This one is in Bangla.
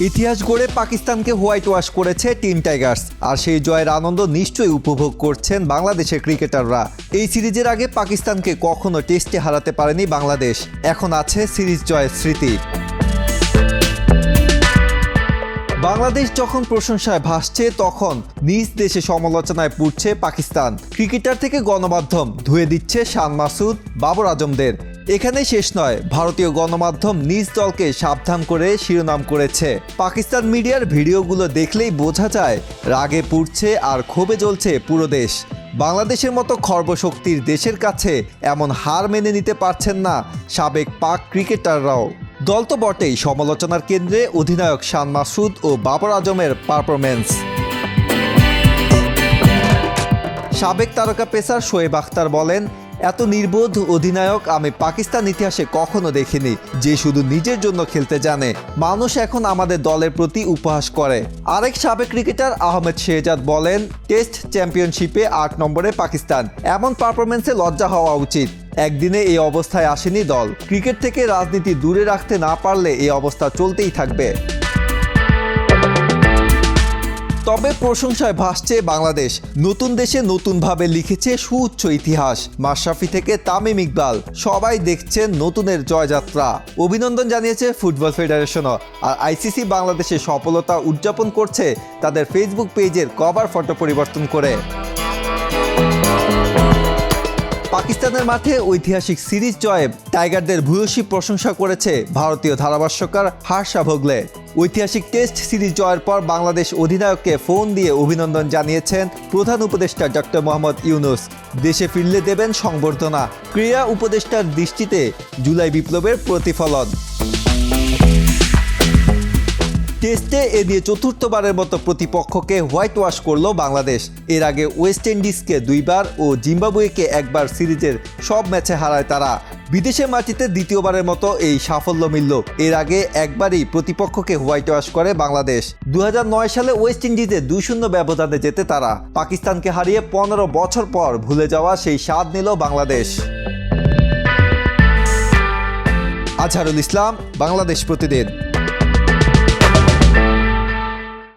ইতিহাস গড়ে পাকিস্তানকে হোয়াইট ওয়াশ করেছে টিম টাইগার্স। আর সেই জয়ের আনন্দ নিশ্চয়ই উপভোগ করছেন বাংলাদেশের ক্রিকেটাররা। এই সিরিজের আগে পাকিস্তানকে কখনো টেস্টে হারাতে পারেনি বাংলাদেশ। এখন আছে সিরিজ জয়ের স্মৃতি। বাংলাদেশ যখন প্রশংসায় ভাসছে, তখন নিজ দেশে সমালোচনায় পুড়ছে পাকিস্তান। ক্রিকেটার থেকে গণমাধ্যম ধুয়ে দিচ্ছে শান মাসুদ, বাবর আজমদের। এখানে শেষ নয়, ভারতীয় গণমাধ্যম নিজ দলকে সাবধান করে শিরোনাম করেছে। পাকিস্তান মিডিয়ার ভিডিওগুলো দেখলেই বোঝা যায়, রাগে পুড়ছে আর ক্ষোভে জ্বলছে পুরো দেশ। বাংলাদেশের মতো খর্বশক্তির দেশের কাছে এমন হার মেনে নিতে পারছেন না সাবেক পাক ক্রিকেটাররাও। দল তো বটেই, সমালোচনার কেন্দ্রে অধিনায়ক শান মাসুদ ও বাবর আজমের পারফরমেন্স সাবেক তারকা পেসার শোয়েব আখতার বলেন এত নির্বোধ অধিনায়ক আমি পাকিস্তান ইতিহাসে কখনো দেখিনি, যে শুধু নিজের জন্য খেলতে জানে। মানুষ এখন আমাদের দলের প্রতি উপহাস করে। আরেক সাবেক ক্রিকেটার আহমেদ শেহজাদ বলেন, টেস্ট চ্যাম্পিয়নশিপে আট নম্বরে পাকিস্তান। এমন পারফরমেন্সে লজ্জা হওয়া উচিত। একদিনে এই অবস্থায় আসেনি দল। ক্রিকেট থেকে রাজনীতি দূরে রাখতে না পারলে এই অবস্থা চলতেই থাকবে। তবে প্রশংসায় ভাসছে বাংলাদেশ। নতুন দেশে নতুনভাবে লিখেছে সুউচ্চ ইতিহাস। মাশরাফি থেকে তামিম ইকবাল। সবাই দেখছেন নতুনের জয়যাত্রা। অভিনন্দন জানিয়েছে ফুটবল ফেডারেশনও। আর আইসিসি বাংলাদেশের সফলতা উদযাপন করছে তাদের ফেসবুক পেজের কভার ফটো পরিবর্তন করে। পাকিস্তানের মাঠে ঐতিহাসিক সিরিজ জয়ে টাইগারদের ভূয়সী প্রশংসা করেছে ভারতীয় ধারাভাষ্যকার হার্ষা ভোগলে। ঐতিহাসিক টেস্ট সিরিজ জয়ের পর বাংলাদেশ অধিনায়ককে ফোন দিয়ে অভিনন্দন জানিয়েছেন প্রধান উপদেষ্টা ডক্টর মোহাম্মদ ইউনুস। দেশে ফিরলে দেবেন সংবর্ধনা, ক্রীড়া উপদেষ্টার দৃষ্টিতে জুলাই বিপ্লবের প্রতিফলন। টেস্টে এ দিয়ে চতুর্থবারের মতো প্রতিপক্ষকে হোয়াইট ওয়াশ করল বাংলাদেশ। এর আগে ওয়েস্ট ইন্ডিজকে দুইবার ও জিম্বাবুয়েকে একবার সিরিজের সব ম্যাচে হারায় তারা। বিদেশের মাটিতে দ্বিতীয়বারের মতো এই সাফল্য মিলল। এর আগে একবারই প্রতিপক্ষকে হোয়াইট ওয়াশ করে বাংলাদেশ। দু হাজার নয় সালে ওয়েস্ট ইন্ডিজে দুই শূন্য ব্যবধানে যেতে তারা। পাকিস্তানকে হারিয়ে পনেরো বছর পর ভুলে যাওয়া সেই স্বাদ নিল বাংলাদেশ। আজহারুল ইসলাম, বাংলাদেশ প্রতিদিন।